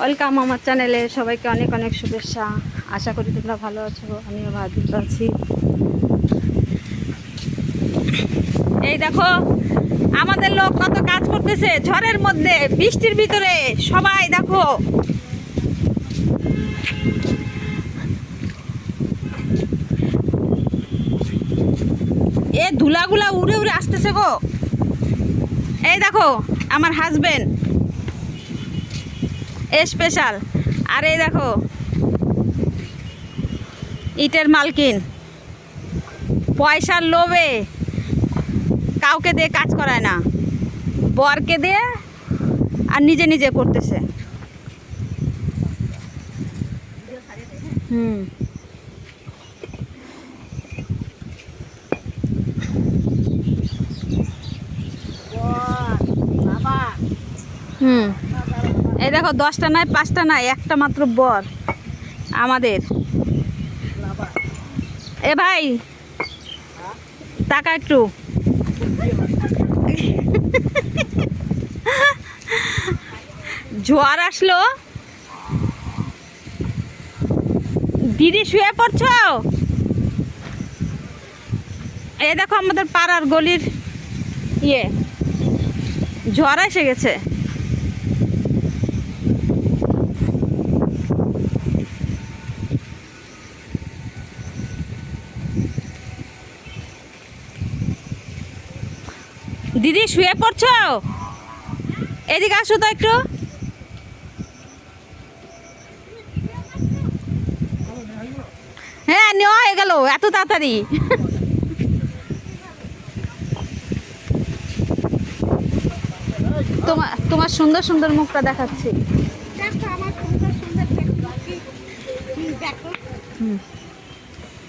Welcome আমার চ্যানেলে সবাইকে অনেক অনেক শুভেচ্ছা। আশা করি তোমরা ভালো আছো, আমিও ভালো আছি। এই দেখো, আমাদের লোক কত কাজ করতেছে, ঝড়ের মধ্যে, বৃষ্টির ভিতরে। সবাই দেখো। এ ধুলাগুলা উড়ে উড়ে আসতেছে গো। এই দেখো, আমার হাজবেন্ড স্পেশাল আর এই দেখো ইটের মালকিন। পয়সার লোভে কাউকে দিয়ে কাজ করায় না। বরকে দিয়ে আর নিজে নিজে করতেছে। হুম। হুম। এই দেখো, দশটা নয় পাঁচটা নয় একটা মাত্র বর। আমাদের। এ ভাই টাকা একটু। ঝড় আসলো। দিদি শুয়ে পড়ছ? এই দেখো আমাদের পাড়ার গলির ইয়ে। ঝড় এসে গেছে। দিদি শুয়ে পড়ছ? এদিকে আসো তো একটু। হ্যাঁ নেওয়া হয়ে গেল এত তাড়াতাড়ি। তোমার তোমার সুন্দর সুন্দর মুখটা দেখাচ্ছি। দেখো আমার সুন্দর সুন্দর দেখো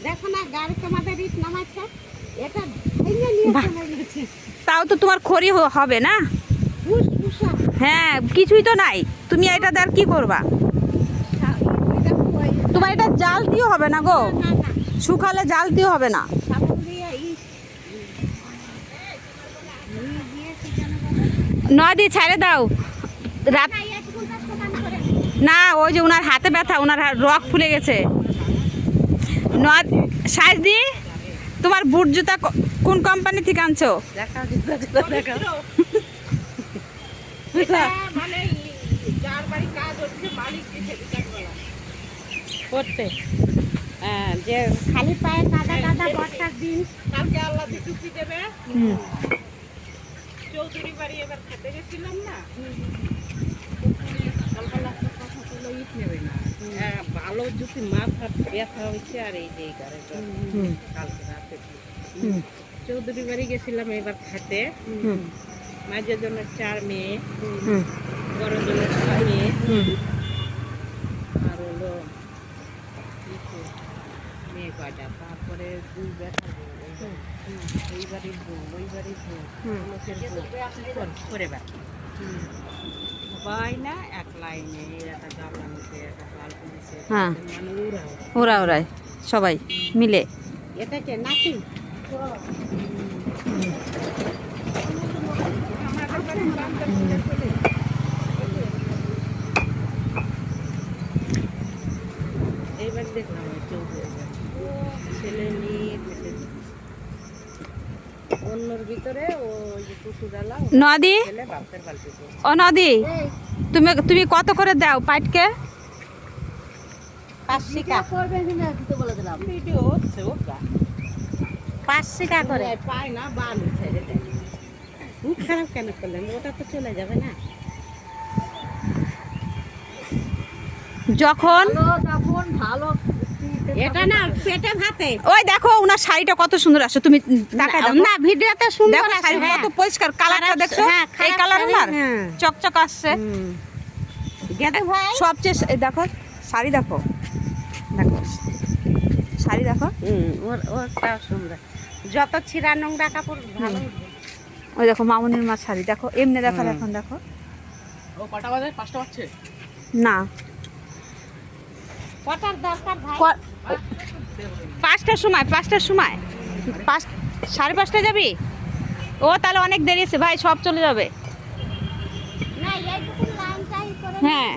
দেখো না গাড়িতে আমাদের ইট নামাচ্ছে। এটা ভেঙে নিয়ে চলে গেছে তাও তো তোমার খড়ি হবে না? হ্যাঁ কিছুই তো নাই। তুমি এটা আর কি করবা? তোমার এটা জাল দিও হবে না গো? শুকালে জাল দিও হবে না? নদী ছেড়ে দাও। রাত না, ওই যে ওনার হাতে ব্যথা ওনার রক ফুলে গেছে। নদ সাইজ দি তোমার বুট জুতা কোন কোম্পানি থেকে আনছো? মানে যার বাড়ি কাজ হচ্ছে মালিক করতে। হ্যাঁ যে খালি পায়ে কাদা কাদা বর্ষার দিন। কালকে আল্লাহ দেবে। চৌধুরী বাড়ি এবার খেতে গেছিলাম না। হ্যাঁ, ভালো যদি মাথা ব্যথা হয়েছে আর এই যে। কালকে রাতে। হুম। চৌধুরী বাড়ি গেছিলাম এবার খেতে। মাঝের জন্য চার মেয়ে। বড় জন্য ছয় মেয়ে। আর হলো মেয়ে কয়টা? তারপরে দুই ওই বাড়ি- বাড়ির বউ ওই বাড়ির বউ হুম। লোকের বউ। করে বেড়া। হ্যাঁ। ওরা ওরাই সবাই মিলে। এটাকে নাকি এইবার দেখলাম ওই ছেলে মেয়ে অন্যর ভিতরে ওই যে টুসুডালা নদী? ও নদী? তুমি তুমি কত করে দাও পাইটকে পাঁচ শিকা। ভিডিও হচ্ছে ওটা পাঁচ টাকা করে। পায় না বালু ছেড়ে দেয় মুখ খারাপ কেন করলেন? ওটা তো চলে যাবে না। যখন এটা না পেটে ভাতে। ওই দেখো ওনার শাড়িটা কত সুন্দর আসে তুমি তাকায় দেখো। না ভিডিওতে সুন্দর আছে শাড়ি হ্যাঁ। কত পরিষ্কার। কালারটা দেখছ? হ্যাঁ, এই কালার ওনার? হ্যাঁ। চকচক আসছে। গেদু ভাই? সবচেয়ে দেখো শাড়ি দেখো। দেখো শাড়ি দেখো। হুম, ওর ওরটাও সুন্দর। যত ছিঁড়া নোংরা কাপড় ভালো। ওই দেখো মামনির মা শাড়ি দেখো এমনি দেখো এখন দেখো। ও কটা বজায় পাঁচটা পাচ্ছি না। কটার দরকার পাঁচটার সময় পাঁচটার সময়। পাঁচ সাড়ে পাঁচটা যাবি? ও তাহলে অনেক দেরি আছে ভাই সব চলে যাবে। হ্যাঁ।